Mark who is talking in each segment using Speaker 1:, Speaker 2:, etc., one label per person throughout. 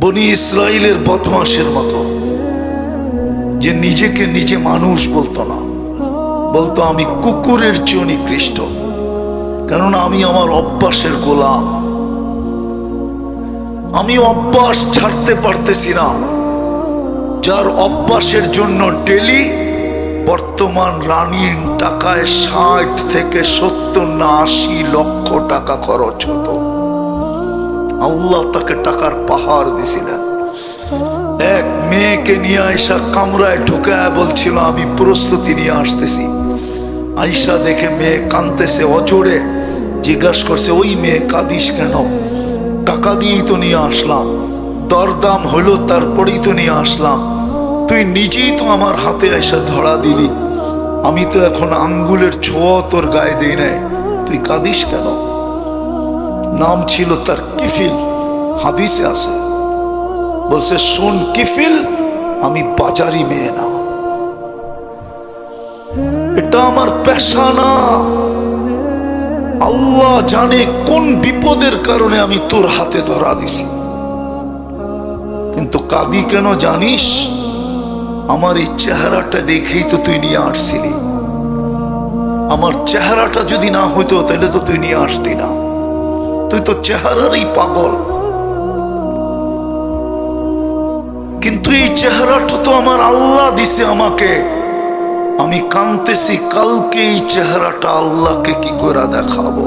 Speaker 1: বনি ইসরায়েলের বদমাসের মতো, যে নিজেকে নিজে মানুষ বলতো না। বলতো, আমি কুকুরের চেয়ে নিকৃষ্ট, কেননা আমি আমার অভ্যাসের গোলাম। আমি অভ্যাস ছাড়তে পারতেছি না, যার অভ্যাসের জন্য ডেলি বর্তমান রানীর টাকায় ষাট থেকে সত্তর না আশি লক্ষ টাকা খরচ হতো। আল্লাহ তাকে টাকার পাহাড় দিছিলেন। এক মেয়েকে নিয়ে আয়সা কামরায় ঢুকায় বলছিল, আমি প্রস্তুতি নিয়ে আসতেছি। আয়সা দেখে মেয়ে কানতেছে অজোরে জিজ্ঞাসা করছে, ওই মেয়ে কাঁদিস কেন? টাকা দিয়েই তো নিয়ে আসলাম। দরদাম হলো তারপরেই তো নিয়ে আসলাম। তুই নিজেই তো আমার হাতে এসে ধরা দিলি। আমি তো এখন আঙ্গুলের ছোঁয়া তোর গায়ে দিই নাই। তুই কাঁদিস কেন? নাম ছিল তার কিফিল। হাদিসে আছে। বলছে, শোন কিফিল, আমি বাজারি মেয়ে না। এটা আমার পেশা না। আল্লাহ জানে কোন বিপদের কারণে আমি তোর হাতে ধরা দিছি। কিন্তু কাঁদি কেন জানিস? আমার এই চেহারাটা দেখেই তো তুই নিয়ে আসছিলি। আমার চেহারাটা যদি না হইতো, তাহলে তো তুই নিয়ে আসতি না। তো চেহারারই পাগল। কিন্তু এই চেহারাটা তো আমার আল্লাহ দিছে আমাকে। আমি কানতেছি, কালকে এই চেহারাটা আল্লাহকে কি করে দেখাবো?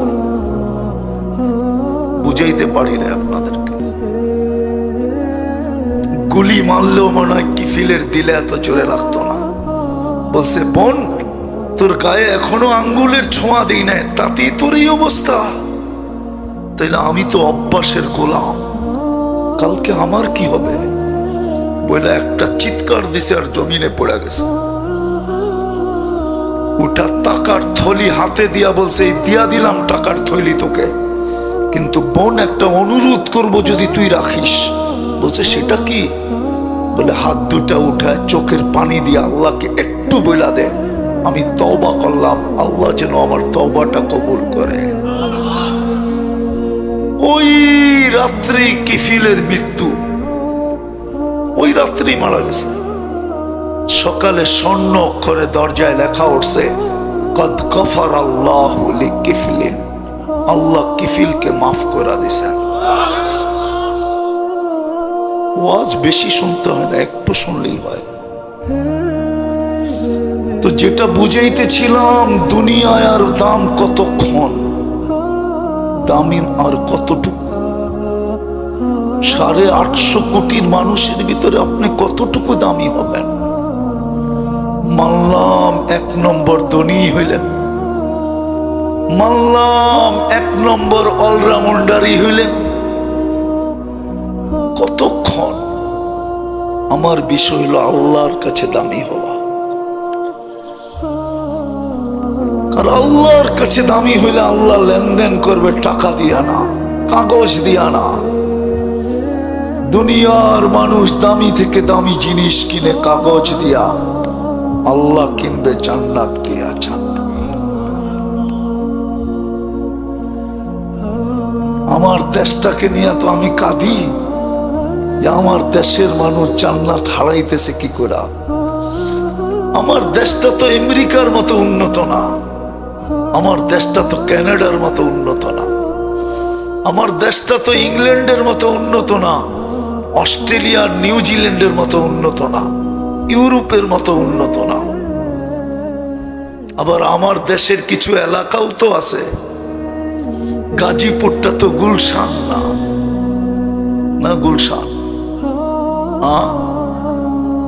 Speaker 1: বুঝাইতে পারি না আপনাদেরকে। গুলি মারলেও মনে হয় কিফিলের দিলে এত জোরে লাগতো না। বলছে, বোন, তোর গায়ে এখনও আঙ্গুলের ছোঁয়া দিই নাই, তাতেই তোর এই অবস্থা। তাইলে আমি তো অভ্যাসের গোলাম। কালকে আমার কি হবে? বলে একটা চিৎকার দিছে আর জমিনে পড়ে গেছে। ওটা টাকার থলি হাতে দিয়া বলছে, "এই দিয়া দিলাম টাকার থলি তোকে। কিন্তু বোন, একটা অনুরোধ করব যদি তুই রাখিস। বলছে, সেটা কি? বলে, হাত দুটা উঠায় চোখের পানি দিয়ে আল্লাহকে একটু বইলা দে। আমি তওবা করলাম, আল্লাহ যেন আমার তওবাটা কবুল করে। রাত্রি কিফিলের মৃত্যু। ওই রাত্রেই মারা গেছে। সকালে স্বর্ণ অক্ষরে দরজায় লেখা উঠছে, কদ কফার আল্লাহ কিফলিন আল্লাহ কিফিলকে মাফ করে দিছেন ওয়াজ বেশি শুনতে হয় না, একটু শুনলেই হয়। তো যেটা বুঝাইতেছিলাম, দুনিয়ায় আর দাম কতক্ষণ? দামি আর কতটুকু? সাড়ে আটশো কোটির মানুষের ভিতরে আপনি কতটুকু দামি হবেন? মানলাম এক নম্বর ধনী হইলেন। মানলাম এক নম্বর অলরাউন্ডারই হইলেন। কতক্ষণ আমার বিষয় হলো আল্লাহর কাছে দামি হওয়া। আর আল্লাহর কাছে দামি হইলে আল্লাহ লেনদেন করবে টাকা দিয়া না, কাগজ দিয়া না। দুনিয়ার মানুষ দামি থেকে দামি জিনিস কিনে কাগজ দিয়া আল্লাহ কিনবে জান্নাত দিয়া জান্নাত। আমার দেশটাকে নিয়ে তো আমি কাঁদি। আমার দেশের মানুষ জান্নাত হারাইতেছে কি করে? আমার দেশটা তো আমেরিকার মতো উন্নত না। আমার দেশটা তো ক্যানাডার মতো উন্নত না। আমার দেশটা তো ইংল্যান্ডের মতো উন্নত না। অস্ট্রেলিয়া নিউজিল্যান্ডের মতো উন্নত না, ইউরোপের মতো উন্নত না। আবার আমার দেশের কিছু এলাকাও তো আছে, গাজীপুরটা তো গুলশান না। না গুলশান?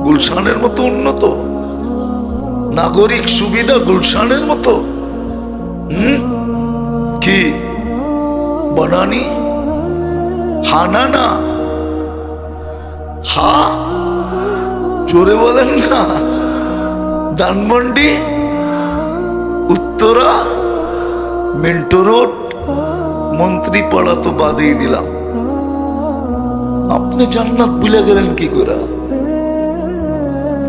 Speaker 1: গুলশানের মতো উন্নত? নাগরিক সুবিধা গুলশানের মতো? হুম? কি? বনানি? হানা না হা? চোরে বলেন না। ডানমন্ডি উত্তরা, মিন্টো রোড, মন্ত্রী পাড়া তো বাদেই দিলাম। আপনি জান্নাত ভুলে গেলেন কি করে?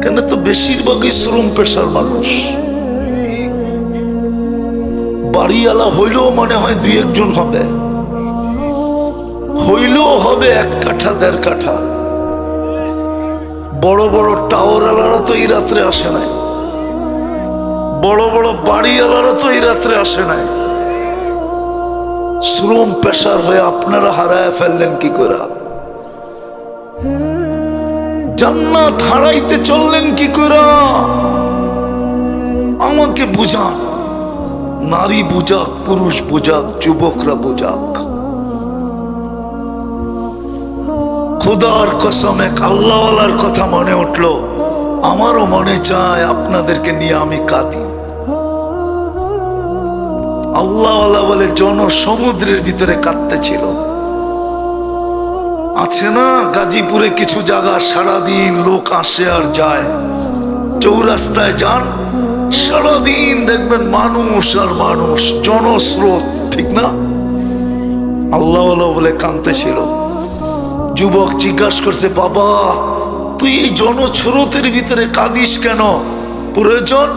Speaker 1: কেন তো বেশিরভাগই শ্রম পেশার মানুষ। বাড়িওয়ালা হইলেও মনে হয় দুই একজন হবে। হইলেও হবে এক কাঠা, দেড় কাঠা। বড় বড় টাওয়ারওয়ালারা তো এই রাত্রে আসে নাই। বড় বড় বাড়িওয়ালারা তো এই রাত্রে আসে নাই। শ্রম পেশার হয়ে আপনারা হারায় ফেললেন কি করে জান্নাত হারাইতে চললেন কি করে আমাকে বুঝান, নারী বুঝাক, পুরুষ বুঝাক, যুবকরা বুঝাক। খুদার কসম এক আল্লাহওয়ালার কথা মনে উঠল। আমারও মনে চায় আপনাদেরকে নিয়ে আমি কাঁদি। আল্লাহওয়ালা বলে জন সমুদ্রের ভিতরে কাঁদতেছিল আছে না গাজীপুরে কিছু জায়গা, সারাদিন লোক আসে আর যায়। চৌরাস্তায় যান, সারাদিন দেখবেন মানুষ আর মানুষ, জনস্রোত, ঠিক না? আল্লাহ বলে কাঁদতেছিল যুবক জিজ্ঞাসা করছে, বাবা, তুই এই জনস্রোতের ভিতরে কাঁদিস কেন? প্রয়োজন?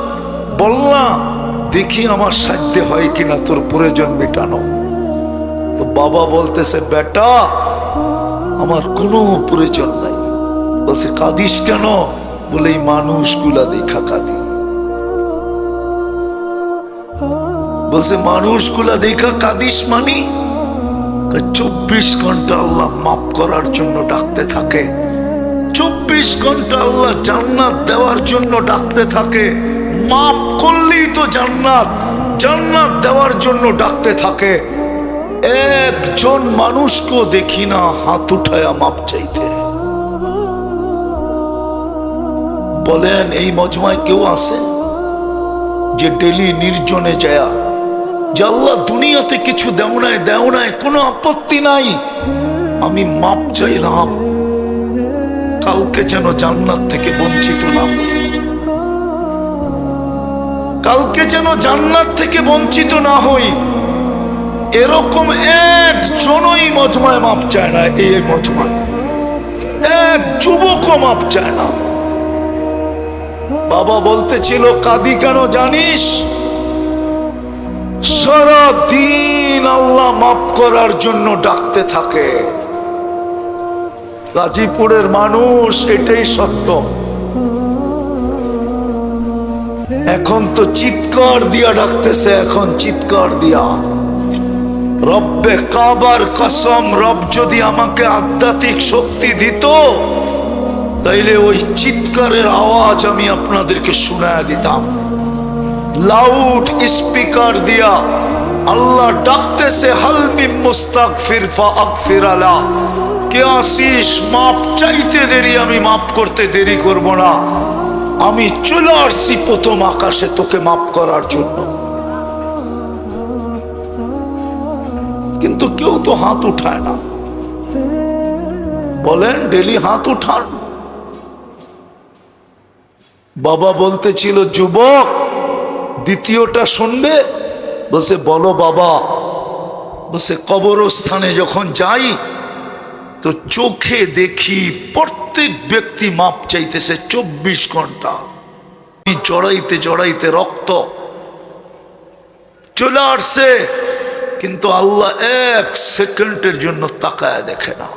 Speaker 1: বল না। দেখি আমার সাধ্য হয় কিনা তোর প্রয়োজন মেটানো। তো বাবা বলতেছে, বেটা, আমার কোনো প্রয়োজন নাই। বলছে, কাঁদিস কেন? বলে, এই মানুষগুলা দেখা কাঁদি। বলছে, মানুষগুলা দেখা কাঁদিস মানি? চব্বিশ ঘণ্টা আল্লাহ মাফ করার জন্য ডাকতে থাকে। চব্বিশ ঘণ্টা আল্লাহ জান্নাত দেওয়ার জন্য ডাকতে থাকে। মাফ করলেই তো জান্নাত জান্নাত দেওয়ার জন্য ডাকতে থাকে। একজন মানুষকেও দেখি না হাত উঠায়া মাপ চাইতে। বলেন, এই মজমায় কেউ আছে? যে ডেলি নির্জনে যায়। যে আল্লাহ দুনিয়াতে কিছু দেও নাই দেও নাই, কোনো আপত্তি নাই। আমি মাপ চাইলাম কালকে যেন জান্নাত থেকে বঞ্চিত না হই কালকে যেন জান্নাত থেকে বঞ্চিত না হই। এরকম একজনই মজমায় মাপ চায় না, এই মজমায়। এক যুবকও মাপ চায় না। বাবা বলতেছিল, কাদি কেন জানিস? সারা দিন আল্লাহ মাফ করার জন্য ডাকতে থাকে। গাজীপুরের মানুষ এটাই সত্য। এখন তো চিৎকার দিয়া ডাকতেছে, এখন চিৎকার দিয়া। রব্বে কাবার কসম, রব যদি আমাকে আধ্যাত্মিক শক্তি দিত, তাইলে ওই চিৎকারের আওয়াজ আমি আপনাদেরকে শোনায় দিতাম। লাউড স্পিকার দিয়া আল্লাহ ডাকতেছে হালমি মুস্তাক ফিরফা আকফির আলা। কে আসিস? মাপ চাইতে দেরি, আমি মাপ করতে দেরি করব না। আমি চলে আসছি প্রথম আকাশে তোকে মাপ করার জন্য। কিন্তু কেউ তো হাত উঠায় না। বলেন, ডেলি হাত উঠান। বাবা বলতেছিল, যুবক, দ্বিতীয়টা শুনবে? বলছে, বলো বাবা। বলছে, কবরস্থানে যখন যাই, তো চোখে দেখি প্রত্যেক ব্যক্তি মাপ চাইতেছে চব্বিশ ঘণ্টা। জড়াইতে জড়াইতে রক্ত চলে আসছে, কিন্তু আল্লাহ এক সেকেন্ডের জন্য তাকায় দেখে না।